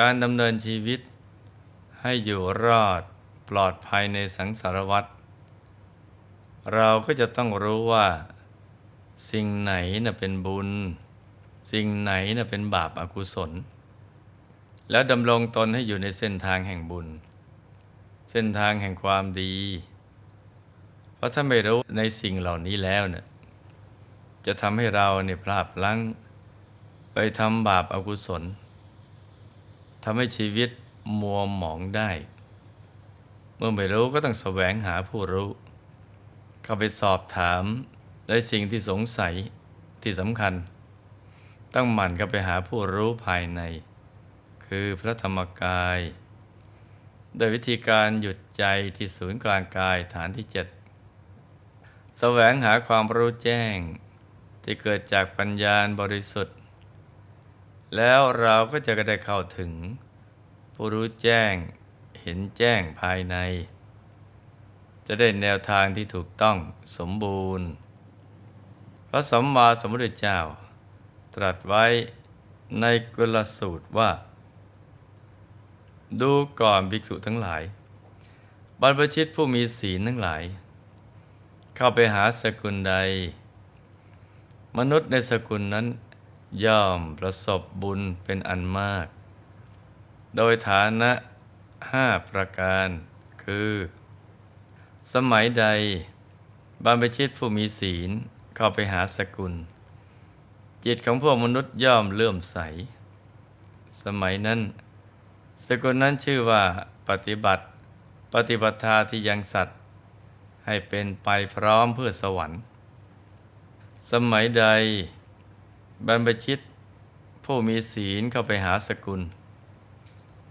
การดำเนินชีวิต ให้อยู่รอดปลอดภัยในสังสารวัฏเราก็จะต้องรู้ว่า สิ่งไหนน่ะเป็นบุญ สิ่งไหนน่ะเป็นบาปอากุศล แล้วดำรงตนให้อยู่ในเส้นทางแห่งบุญ เส้นทางแห่งความดี เพราะถ้าไม่รู้ในสิ่งเหล่านี้แล้วเนี่ยจะทำให้เราเนี่ยพลาดลั้ง ไปทำบาปอากุศล ทำให้ชีวิตมัวหมองได้ เมื่อไม่รู้ก็ต้องแสวงหาผู้รู้ เข้าไปสอบถามในสิ่งที่สงสัยที่สำคัญ ต้องหมั่นก็ไปหาผู้รู้ภายใน คือพระธรรมกาย โดยวิธีการหยุดใจที่ศูนย์กลางกายฐานที่เจ็ดแสวงหาความรู้แจ้ง ที่เกิดจากปัญญาบริสุทธิ์ แล้วเราก็จะได้เข้าถึง ผู้รู้แจ้งเห็นแจ้งภายใน จะได้แนวทางที่ถูกต้องสมบูรณ์ พระสัมมาสัมพุทธเจ้า ตรัสไว้ในกุลสูตรว่า ดูก่อนภิกษุทั้งหลาย บรรพชิตผู้มีศีลทั้งหลาย เข้าไปหาสกุลใด มนุษย์ในสกุลนั้น ย่อมประสบบุญเป็นอันมาก โดยฐานะห้าประการคือ สมัยใดบรรพชิตผู้มีศีลเข้าไปหาสกุล จิตของพวกมนุษย์ย่อมเลื่อมใส สมัยนั้น สกุลนั้นชื่อว่าปฏิบัติ ปฏิปทาที่ยังสัตว์ ให้เป็นไปพร้อมเพื่อสวรรค์ สมัยใด บรรพชิตผู้มีศีลเข้าไปหาสกุล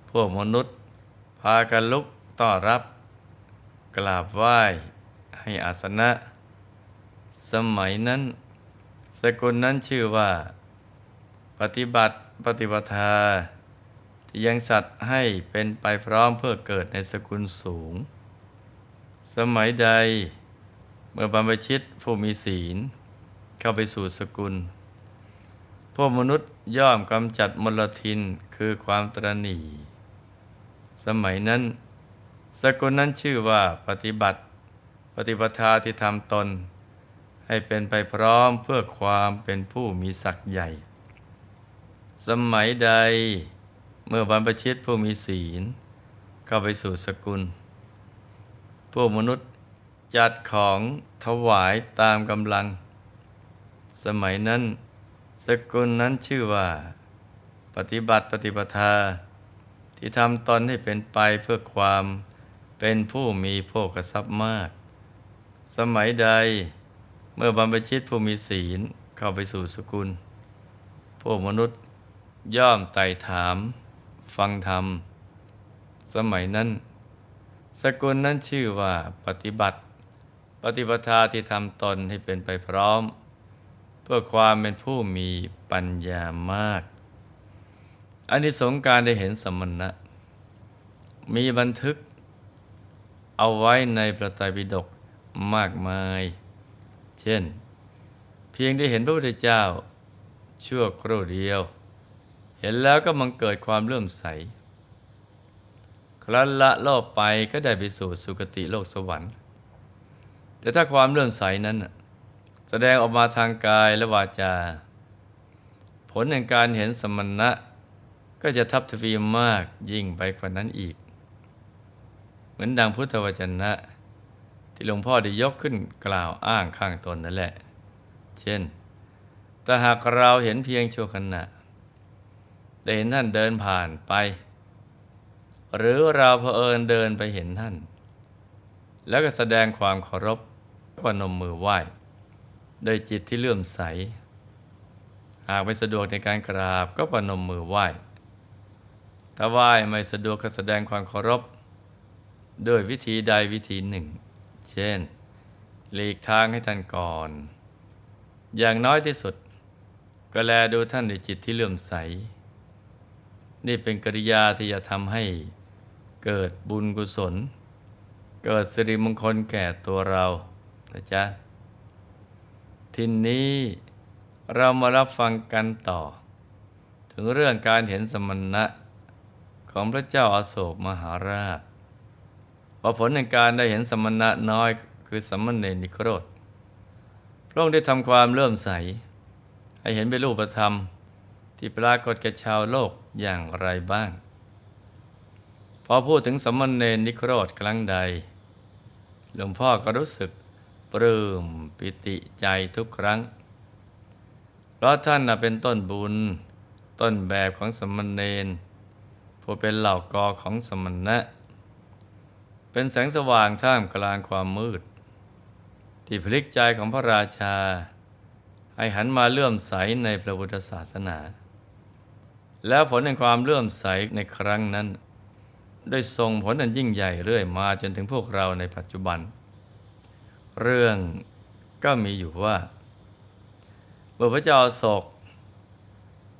พวกมนุษย์ พากันลุกต้อนรับ กราบไหว้ให้อาสนะ สมัยนั้น สกุลนั้นชื่อว่า ปฏิบัติปฏิปทาที่ยังสัตว์ให้เป็นไปพร้อมเพื่อเกิดในสกุลสูง สมัยใด เมื่อบรรพชิตผู้มีศีล เข้าไปสู่สกุล วกมนุษย์ย่อมกำจัดมลทินคือความตรณีสมัยนั้น สกุลนั้นชื่อว่าปฏิบัติ ปฏิปทาที่ทำตน ให้เป็นไปพร้อมเพื่อความเป็นผู้มีศักย์ใหญ่ สมัยใดเมื่อบรรพชิตผู้มีศีล เข้าไปสู่สกุล พวกมนุษย์จัดของถวายตามกำลัง สมัยนั้น กุลนั้นชื่อว่า ปฏิบัติปฏิปทา ที่ทำตนให้เป็นไปเพื่อความเป็นผู้มีโภคทรัพย์มาก สมัยใดเมื่อบรรพชิตผู้มีศีลเข้าไปสู่สกุล พวกมนุษย์ย่อมไต่ถาม ฟังธรรม สมัยนั้น สกุลนั้นชื่อว่าปฏิบัติ ปฏิปทาที่ทำตนให้เป็นไปพร้อม พื่อความเป็นผู้มีปัญญามากอันนี้สงการได้เห็นสมณะ มีบันทึกเอาไว้ในพระไตรปิฎกมากมาย เช่น เพียงได้เห็นพระพุทธเจ้า ชั่วครู่เดียว เห็นแล้วก็มังเกิดความเลื่อมใส ครั้นละโลกไปก็ได้ไปสู่สุคติโลกสวรรค์ แต่ถ้าความเลื่อมใสนั้น แสดงออกมาทางกายและวาจา ผลแห่งการเห็นสมณะ ก็จะทับทวีมากยิ่งไปกว่านั้นอีก เหมือนดังพุทธวจนะ ที่หลวงพ่อได้ยกขึ้นกล่าวอ้างข้างตนนั่นแหละ เช่น แต่หากเราเห็นเพียงชั่วขณะได้เห็นท่านเดินผ่านไป หรือเราเผอิญเดินไปเห็นท่าน แล้วก็แสดงความเคารพปนมมือไหว้ โดยจิตที่เลื่อมใส หากไม่สะดวกในการกราบก็ประนมมือไหว้ ถ้าไหว้ไม่สะดวกก็แสดงความเคารพด้วยวิธีใดวิธีหนึ่ง เช่น หลีกทางให้ท่านก่อน อย่างน้อยที่สุด ก็แลดูท่านด้วยจิตที่เลื่อมใส นี่เป็นกริยาที่จะทำให้เกิดบุญกุศล เกิดสิริมงคลแก่ตัวเรานะจ๊ะ ทีนี้เรามารับฟังกันต่อ ถึงเรื่องการเห็นสมณะของพระเจ้าอาโศกมหาราชว่าผลในการได้เห็นสมณะน้อยคือสมณเณรนิโครธพระองค์ได้ทำความเลื่อมใส ให้เห็นเป็นรูปธรรม ที่ปรากฏแก่ชาวโลกอย่างไรบ้าง พอพูดถึงสมณเณรนิโครธครั้งใด หลวงพ่อก็รู้สึก ปลื้มปิติใจทุกครั้ง เพราะท่านเป็นต้นบุญ ต้นแบบของสมณเณรผู้เป็นเหล่ากอของสมณะ เป็นแสงสว่างท่ามกลางความมืด ที่พลิกใจของพระราชา ให้หันมาเลื่อมใสในพระพุทธศาสนา แล้วผลแห่งความเลื่อมใสในครั้งนั้น ได้ส่งผลอันยิ่งใหญ่เรื่อยมาจนถึงพวกเราในปัจจุบัน เรื่องก็มีอยู่ว่าเมื่อพระเจ้าโศก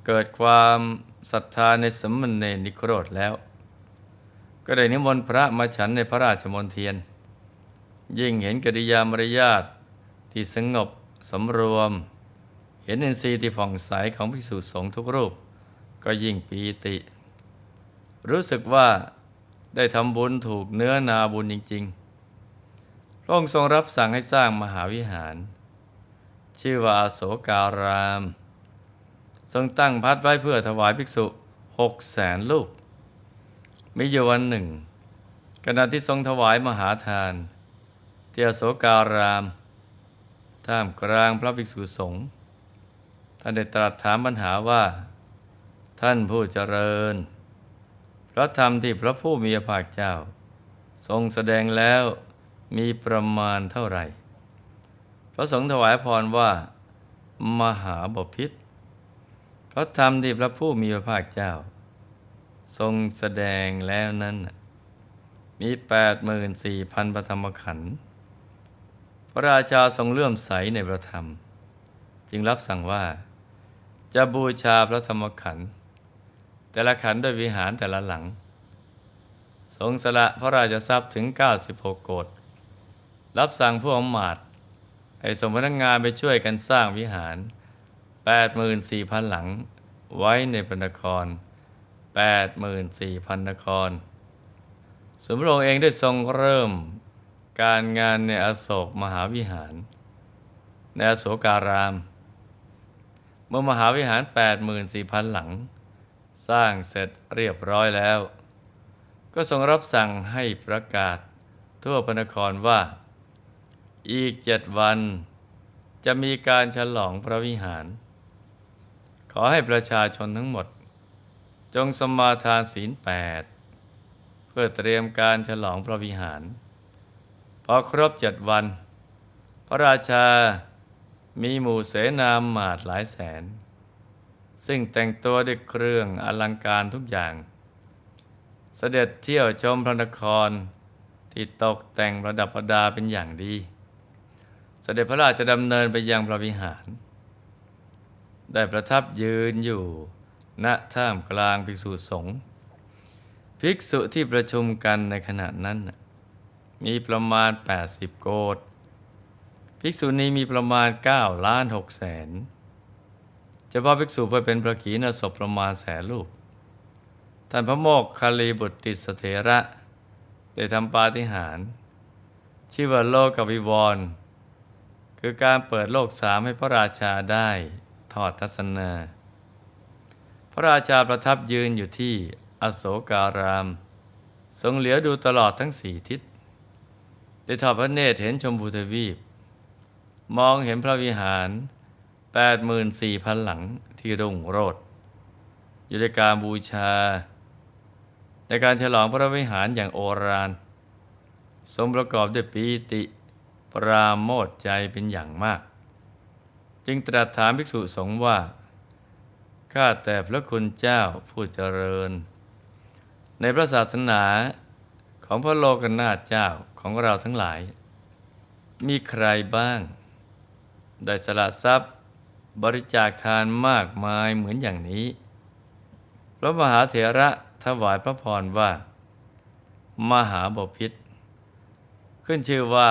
เกิดความศรัทธาในสมณเณรนิโครธแล้ว ก็ได้นิมนต์พระมาฉันในพระราชมณเทียน ยิ่งเห็นกิริยามารยาทที่สงบสำรวม เห็นอินทรีย์ที่ผ่องใสของภิกษุสงฆ์ทุกรูป ก็ยิ่งปีติ รู้สึกว่าได้ทำบุญถูกเนื้อนาบุญจริง ๆ ระองค์ทรงรับสั่งให้สร้างมหาวิหาร ชื่อว่าอาโศการาม ทรงตั้งพัดไว้เพื่อถวายภิกษุหกแสนลูกมีอยู่วันหนึ่งขณะที่ทรงถวายมหาทานที่อาโศการาม ท่ามกลางพระภิกษุสงฆ์ท่านได้ตรัสถามปัญหาว่า ท่านผู้เจริญ พระธรรมที่พระผู้มีพระภาคเจ้า ทรงแสดงแล้ว มีประมาณเท่าไหร่พระสงฆ์ถวายพรว่า มหาบพิษพระธรรมที่พระผู้มีพระภาคเจ้า ทรงแสดงแล้วนั้น มีแปดหมื่นสี่พันพระธรรมขันธ์พระราชาทรงเลื่อมใสในพระธรรม จึงรับสั่งว่า จะบูชาพระธรรมขันธ์แต่ละขันธ์ด้วยวิหารแต่ละหลัง ทรงสละพระราชทรัพย์ถึง 96 โกด รับสั่งผู้อำมาตให้ส่งพนักงานไปช่วยกันสร้างวิหาร 84,000 หลังไว้ในพระนคร 84,000 นคร สมพระองค์เองได้ทรงเริ่มการงานในอโศกมหาวิหาร ในอโศการาม เมื่อมหาวิหาร 84,000 หลัง สร้างเสร็จเรียบร้อยแล้ว ก็ทรงรับสั่งให้ประกาศทั่วพระนครว่า อีกเจ็ดวัน จะมีการฉลองพระวิหาร ขอให้ประชาชนทั้งหมด จงสมาทานศีลแปดเพื่อเตรียมการฉลองพระวิหาร พอครบเจ็ดวัน พระราชามีหมู่เสนาหมาดหลายแสน ซึ่งแต่งตัวด้วยเครื่องอลังการทุกอย่าง เสด็จเที่ยวชมพระนครที่ตกแต่งประดับประดาเป็นอย่างดี เสด็จพระราชดำเนินไปยังพระวิหาร ได้ประทับยืนอยู่ณท่ามกลางภิกษุสงฆ์ภิกษุที่ประชุมกันในขณะนั้น มีประมาณ 80 โกดภิกษุนี้มีประมาณ 9 ล้าน6แสนเฉพาะภิกษุเพื่อเป็นประขีณศพประมาณแสนรูป ท่านพระโมกคลีบุตรติสเถระ ได้ทำปาฏิหาริย์ชื่อว่าโลกวิวรณ์ คือการเปิดโลกสามให้พระราชาได้ทอดทัศนา พระราชาประทับยืนอยู่ที่อโศการาม ทรงเหลียวดูตลอดทั้งสี่ทิศ ได้ทอดพระเนตรเห็นชมพูทวีป มองเห็นพระวิหาร 84,000 หลังที่รุ่งโรจน์อยู่ในการบูชา ในการฉลองพระวิหารอย่างโอรานสมประกอบด้วยปีติ ปราโมทใจเป็นอย่างมาก จึงตรัสถามภิกษุสงฆ์ว่า ข้าแต่พระคุณเจ้าผู้เจริญ ในพระศาสนาของพระโลกนาถเจ้าของเราทั้งหลาย มีใครบ้าง ได้สละทรัพย์บริจาคทานมากมายเหมือนอย่างนี้ พระมหาเถระถวายพระพรว่า มหาบพิษขึ้นชื่อว่า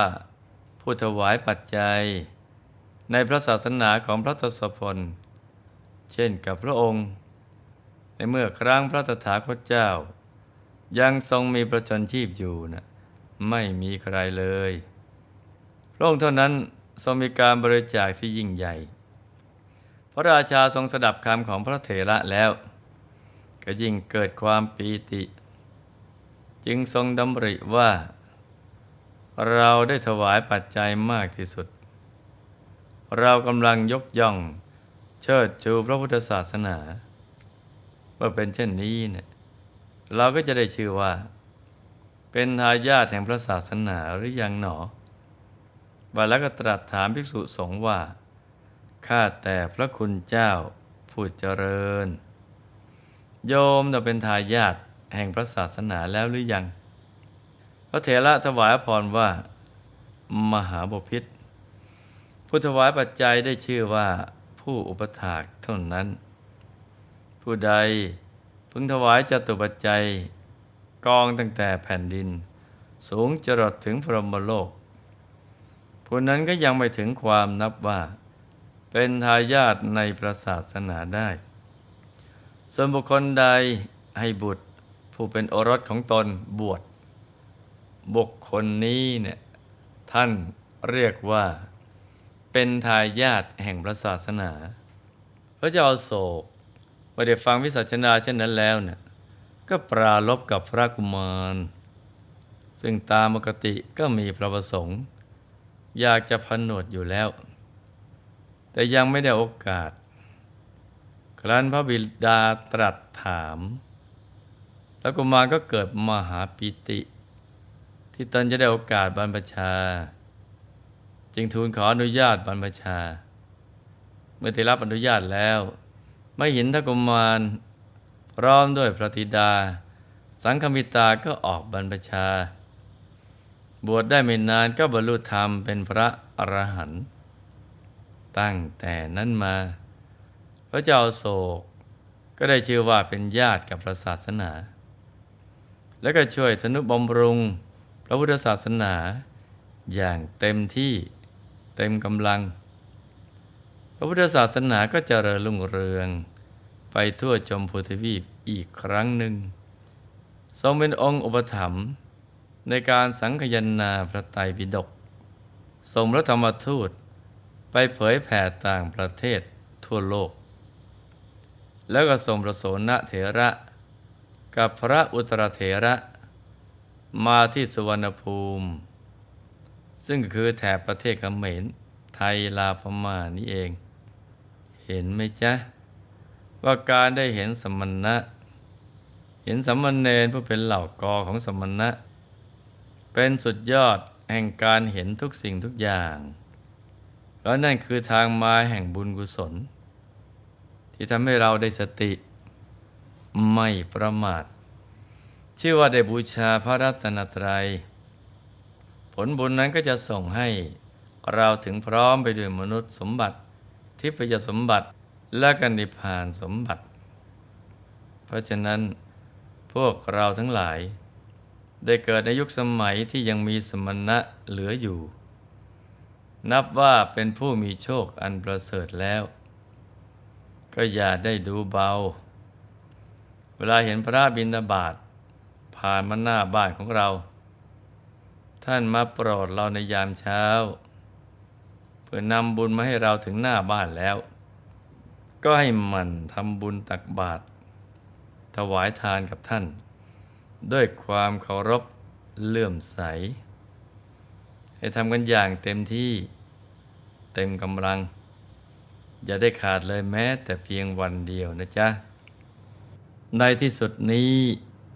ผู้ถวายปัจจัย ในพระศาสนาของพระทศพล เช่นกับพระองค์ ในเมื่อครั้งพระตถาคตเจ้า ยังทรงมีประชนชีพอยู่นะไม่มีใครเลย พระองค์เท่านั้นทรงมีการบริจาคที่ยิ่งใหญ่ พระราชาทรงสดับคำของพระเถระแล้ว ก็ยิ่งเกิดความปีติ จึงทรงดำริว่า เราได้ถวายปัจจัยมากที่สุด เรากำลังยกย่อง เชิดชูพระพุทธศาสนา เมื่อเป็นเช่นนี้เนี่ยเราก็จะได้ชื่อว่า เป็นทายาทแห่งพระศาสนาหรือยังหนอว่าแล้วก็ตรัสถามภิกษุสงฆ์ว่า ข้าแต่พระคุณเจ้าผู้เจริญ โยมจะเป็นทายาทแห่งพระศาสนาแล้วหรือยัง พระเถระถวายพรว่า มหาบพิษผู้ถวายปัจจัยได้ชื่อว่าผู้อุปถากเท่านั้น ผู้ใดพึงถวายจตุปัจจัยกองตั้งแต่แผ่นดิน สูงจรดถึงพรหมโลกผู้นั้นก็ยังไม่ถึงความนับว่า เป็นทายาทในพระศาสนาได้ ส่วนบุคคลใดให้บุตร ผู้เป็นโอรสของตนบวช บุคคลนี้เนี่ยท่านเรียกว่า เป็นทายาทแห่งพระศาสนา พระเจ้าโศกเมื่อได้ฟังวิสัชนาเช่นนั้นแล้วเนี่ยก็ปราลบกับพระกุมาร ซึ่งตามปกติก็มีพระประสงค์ อยากจะพนวดอยู่แล้ว แต่ยังไม่ได้โอกาส ครั้นพระบิดาตรัสถาม แล้วกุมารก็เกิดมหาปิติ ที่ตนจะได้โอกาสบรรพชา จึงทูลขออนุญาตบรรพชา เมื่อได้รับอนุญาตแล้วไม่เห็นทกุมารพร้อมด้วยพระธิดา สังคมิตาก็ออกบรรพชา บวชได้ไม่นานก็บรรลุธรรมเป็นพระอรหันต์ตั้งแต่นั้นมา พระเจ้าโศกก็ได้ชื่อว่าเป็นญาติกับพระศาสนา และก็ช่วยธนุบำรุง ระพุทธศาสนา อย่างเต็มที่เต็มกำลัง พระพุทธศาสนาก็เจริญรุ่งเรือง ไปทั่วชมพูทวีปอีกครั้งหนึ่ง ทรงเป็นองค์อุปถัมภ์ในการสังคยนาพระไตรปิฎกส่งพระธรรมทูตไปเผยแผ่ต่างประเทศทั่วโลก แล้วก็ส่งพระสนเถระ กับพระอุตรเถระ มาที่สุวรรณภูมิ ซึ่งคือแถบประเทศเขมรไทยลาพม่านี่เอง เห็นไหมจ๊ะ ว่าการได้เห็นสมณะ เห็นสมณเณรผู้เป็นเหล่ากอของสมณะ เป็นสุดยอดแห่งการเห็นทุกสิ่งทุกอย่าง แล้วนั่นคือทางมาแห่งบุญกุศล ที่ทำให้เราได้สติ ไม่ประมาท ชื่อว่าได้บูชาพระรัตนตรัย ผลบุญนั้นก็จะส่งให้เราถึงพร้อมไปด้วยมนุษย์สมบัติ ทิพยสมบัติและกันนิพานสมบัติ เพราะฉะนั้นพวกเราทั้งหลาย ได้เกิดในยุคสมัยที่ยังมีสมณะเหลืออยู่ นับว่าเป็นผู้มีโชคอันประเสริฐแล้ว ก็อย่าได้ดูเบา เวลาเห็นพระบิณฑบาต ผ่านมาหน้าบ้านของเรา ท่านมาโปรดเราในยามเช้า เพื่อนำบุญมาให้เราถึงหน้าบ้านแล้ว ก็ให้มันทำบุญตักบาตรถวายทานกับท่าน ด้วยความเคารพเลื่อมใส ให้ทำกันอย่างเต็มที่เต็มกำลัง อย่าได้ขาดเลยแม้แต่เพียงวันเดียวนะจ๊ะ ในที่สุดนี้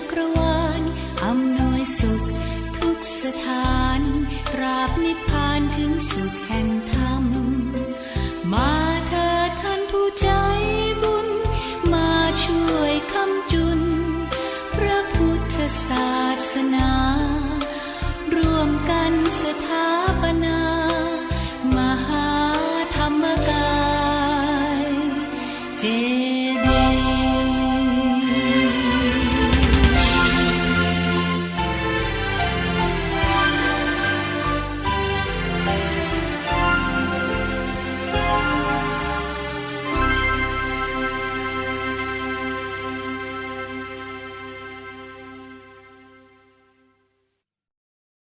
จักรวาลอำนวยสุข ทุกสถานตราบนิพพานถึงสุขแห่งธรรม มาเถิดท่านผู้ใจบุญ มาช่วยคำจุน พระพุทธศาสนา